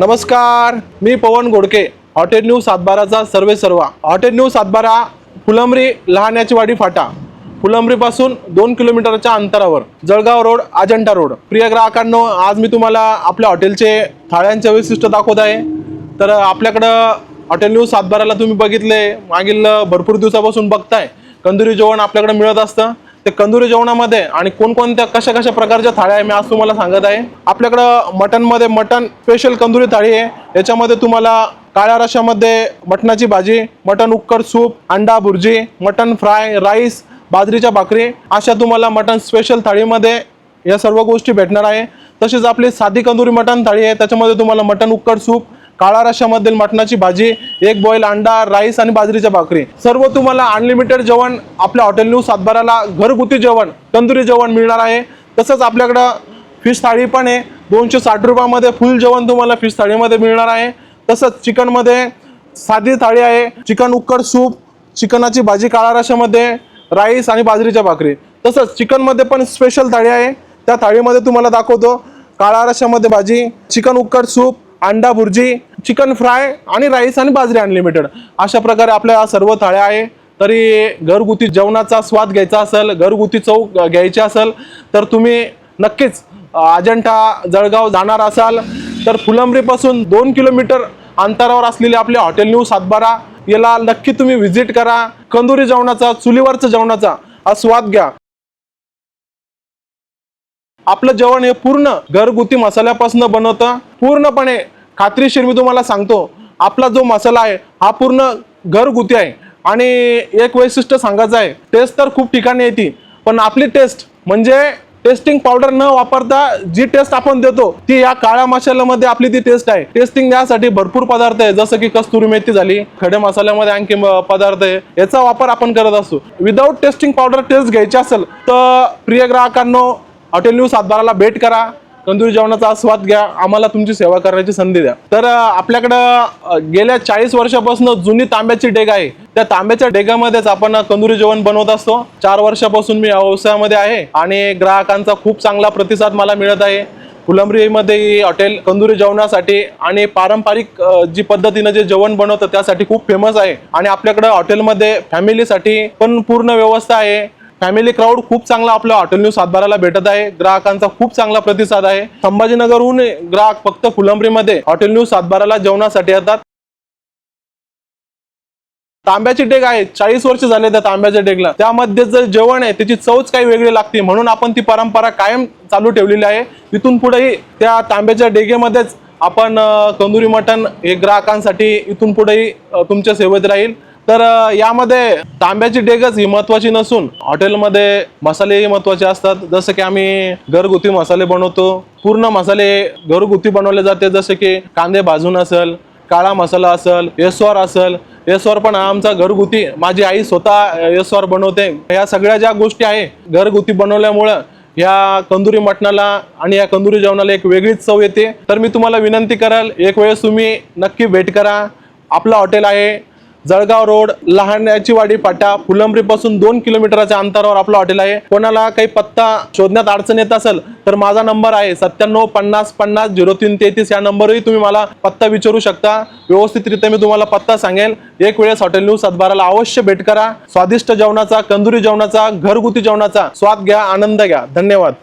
नमस्कार मी पवन Godke. Hotel new सातबाराचा सर्वे सर्वा. हॉटेल न्यू सातबारा फुलंबरी लहान्याची वाडी फाटा. फुलंबरीपासून दोन किलोमीटरच्या अंतरावर जळगाव रोड अजंठा रोड. प्रिय ग्राहकांनो आज मी तुम्हाला आपल्या हॉटेलचे थाळ्यांचे वैशिष्ट्य दाखवत आहे. तर आपल्याकडं हॉटेल न्यू सातबाराला तुम्ही बघितले मागील भरपूर दिवसापासून बघताय. कंदुरी जेवण आपल्याकडे मिळत असतं. ते कंदुरी जेवणामध्ये आणि कोणकोणत्या कशा कशा प्रकारच्या थाळ्या आहे मी आज तुम्हाला सांगत आहे. आपल्याकडं मटनमध्ये मटन स्पेशल कंदुरी थाळी आहे. याच्यामध्ये तुम्हाला काळ्या रशामध्ये मटणाची भाजी मटन उक्कर सूप अंडा भुर्जी मटन फ्राय राईस बाजरीच्या भाकरी अशा तुम्हाला मटन स्पेशल थाळीमध्ये या सर्व गोष्टी भेटणार आहे. तसेच आपली साधी कंदुरी मटण थाळी आहे त्याच्यामध्ये तुम्हाला मटन उक्कड सूप काळा रशामधील मटणाची भाजी एक बॉईल अंडा राईस आणि बाजरीच्या भाकरी. सर्व तुम्हाला अनलिमिटेड जेवण आपल्या हॉटेल न्यू सातबाराला घरगुती जेवण तंदुरी जेवण मिळणार आहे. तसंच आपल्याकडं फिश थाळी पण आहे. दोनशे साठ रुपयामध्ये फुल जेवण तुम्हाला फिश थाळीमध्ये मिळणार आहे. तसंच चिकनमध्ये साधी थाळी आहे. चिकन उक्कड सूप चिकनाची भाजी काळा रशामध्ये राईस आणि बाजरीच्या भाकरी. तसंच चिकनमध्ये पण स्पेशल थाळी आहे. त्या थाळीमध्ये तुम्हाला दाखवतो काळा रशामध्ये भाजी चिकन उक्कड सूप अंडा भुर्जी चिकन फ्राय आणि राईस आणि बाजरी अनलिमिटेड अशा प्रकारे आपल्या सर्व थाळ्या आहे. तरी घरगुती जेवणाचा स्वाद घ्यायचा असेल घरगुती चव घ्यायची असेल तर तुम्ही नक्कीच अजंठा जळगाव जाणार असाल. तर फुलंब्रीपासून दोन किलोमीटर अंतरावर असलेले आपले हॉटेल न्यू सातबारा याला नक्की तुम्ही व्हिजिट करा. कंदुरी जेवणाचा चुलीवरचा जेवणाचा हा स्वाद घ्या. आपलं जेवण हे पूर्ण घरगुती मसाल्यापासून बनवतं. पूर्णपणे खात्रीशीर मी तुम्हाला सांगतो. आपला जो मसाला आहे हा पूर्ण घरगुती आहे. आणि एक वैशिष्ट्य सांगायचं आहे टेस्ट तर खूप ठिकाणी येते. पण आपली टेस्ट म्हणजे टेस्टिंग पावडर न वापरता जी टेस्ट आपण देतो ती या काळ्या मसाल्यामध्ये आपली ती टेस्ट आहे टेस्टिंग द्यासाठी भरपूर पदार्थ आहे. जसं की कस्तुरी मेथी झाली खडे मसाल्यामध्ये आणखी पदार्थ आहे. याचा वापर आपण करत असतो विदाऊट टेस्टिंग पावडर टेस्ट घ्यायची असेल तर प्रिय ग्राहकांनो हॉटेल न्यू सातबाराला भेट करा. कंदुरी जेवणाचा आस्वाद घ्या आम्हाला तुमची सेवा करण्याची संधी द्या. तर आपल्याकडं गेल्या चाळीस वर्षापासून जुनी तांब्याची डेग आहे. त्या तांब्याच्या डेगामध्येच आपण कंदुरी जेवण बनवत असतो. चार वर्षापासून मी या व्यवसायामध्ये आहे आणि ग्राहकांचा खूप चांगला प्रतिसाद मला मिळत आहे. फुलंब्रीमध्ये हॉटेल कंदुरी जेवणासाठी आणि पारंपरिक जी पद्धतीनं जे जेवण बनवतं त्यासाठी खूप फेमस आहे. आणि आपल्याकडं हॉटेलमध्ये फॅमिलीसाठी पण पूर्ण व्यवस्था आहे. फॅमिली क्राऊड खूप चांगला आपल्या हॉटेल न्यू सातबाराला भेटत आहे. ग्राहकांचा खूप चांगला प्रतिसाद आहे. संभाजीनगरहून ग्राहक फक्त फुलंब्रीमध्ये हॉटेल न्यू सातबाराला जेवणासाठी येतात. तांब्याची डेग आहे. चाळीस वर्ष झाले त्या तांब्याच्या डेगला. त्यामध्ये जे जेवण आहे त्याची चवच काही वेगळी लागते. म्हणून आपण ती परंपरा कायम चालू ठेवलेली आहे. इथून पुढेही त्या तांब्याच्या डेगेमध्येच आपण तंदुरी कंदुरी मटण हे ग्राहकांसाठी इथून पुढेही तुमच्या सेवेत राहील. तर यामध्ये तांब्याची डेगच ही महत्वाची नसून हॉटेलमध्ये मसालेही महत्त्वाचे असतात. जसं की आम्ही घरगुती मसाले बनवतो. पूर्ण मसाले घरगुती बनवले जाते. जसे की कांदे भाजून असेल काळा मसाला असेल एसवार असेल. एसवार पण आमचा घरगुती माझी आई स्वतः एसवार बनवते. या सगळ्या ज्या गोष्टी आहे घरगुती बनवल्यामुळं या कंदुरी मटणाला आणि या कंदुरी जेवणाला एक वेगळीच चव येते. तर मी तुम्हाला विनंती कराल एक वेळेस तुम्ही नक्की भेट करा. आपलं हॉटेल आहे जळगाव रोड लहानची वाडी फाटा फुलंब्रीपासून दोन किलोमीटरच्या अंतरावर आपलं हॉटेल आहे. कोणाला काही पत्ता शोधण्यात अडचण येत असेल तर माझा नंबर आहे सत्त्याण्णव पन्नास पन्नास झिरो तीन तेहतीस. या नंबरही तुम्ही मला पत्ता विचारू शकता. व्यवस्थितरित्या मी तुम्हाला पत्ता सांगेल. एक वेळेस हॉटेल न्यूज सातबाराला अवश्य भेट करा. स्वादिष्ट जेवणाचा कंदुरी जेवणाचा घरगुती जेवणाचा स्वाद घ्या आनंद घ्या. धन्यवाद.